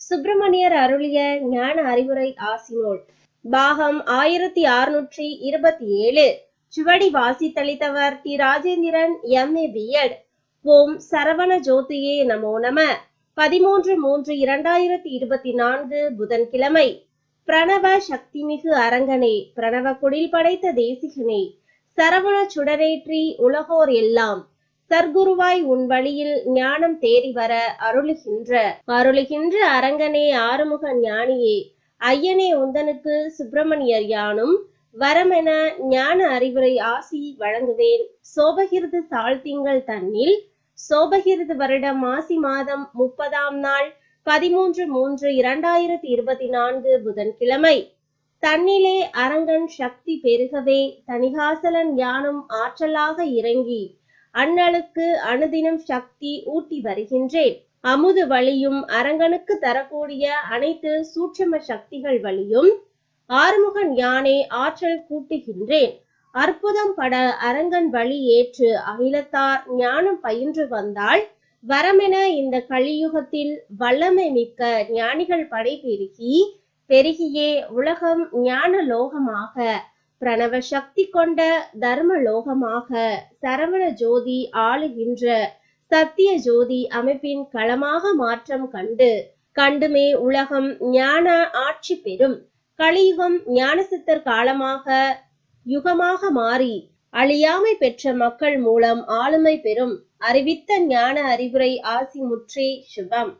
சுப்பிரமணியர் அருளிய ஞான அறிவுரை ஆசினோல். பாகம் ஆயிரத்தி அறுநூற்றி இருபத்தி ஏழு சுவடி வாசித்தளித்தவர் தி ராஜேந்திரன் எம்ஏ பிஎட் ஓம் சரவண ஜோதியே நமோ நம. பதிமூன்று மூன்று இரண்டாயிரத்தி இருபத்தி நான்கு புதன்கிழமை. பிரணவ சக்திமிகு அரங்கனே பிரணவ குடில் படைத்த தேசிகனே சரவண சுடரேற்றி உலகோர் எல்லாம். சர்க்குருவாய் உன் வழியில் ஞானம் தேடி வர அருளுகின்ற அருளுகின்ற அரங்கனே ஆறுமுக ஞானியே. ஐயனே உந்தனுக்கு சுப்பிரமணியர் யானும் வரமென ஞான அறிவுரை ஆசி வழங்குவேன். சோபகிருது தாழ்த்திங்கள் தன்னில் சோபகிருது வருடம் மாசி மாதம் முப்பதாம் நாள் பதிமூன்று மூன்று இரண்டாயிரத்தி இருபத்தி நான்கு புதன்கிழமை. தன்னிலே அரங்கன் சக்தி பெருகவே தணிகாசலன் யானும் ஆற்றலாக இறங்கி அண்ணலுக்கு அனுதினம் சக்தி ஊட்டி வருகின்றேன். அமுது வழியும் அரங்கனுக்கு தரக்கூடிய அனைத்து சூட்சம சக்திகள் வழியும் ஆறுமுகன் ஞானே ஆற்றல் கூட்டுகின்றேன். அற்புதம் பட அரங்கன் வழி ஏற்று அகிலத்தார் ஞானம் பயின்று வந்தால் வரமென இந்த கலியுகத்தில் வல்லமை மிக்க ஞானிகள் படை பெருகி பெருகியே உலகம் ஞான லோகமாக பிரணவ சக்தி கொண்ட தர்மலோகமாக சரவண ஜோதி ஆளுகின்ற சத்திய ஜோதி அமைப்பின் களமாக மாற்றம் கண்டு கண்டுமே உலகம் ஞான ஆட்சி பெறும். கலியுகம் ஞானசித்தர் காலமாக யுகமாக மாறி அழியாமை பெற்ற மக்கள் மூலம் ஆளுமை பெறும். அறிவித்த ஞான அறிவுரை ஆசி முற்றி சுபம்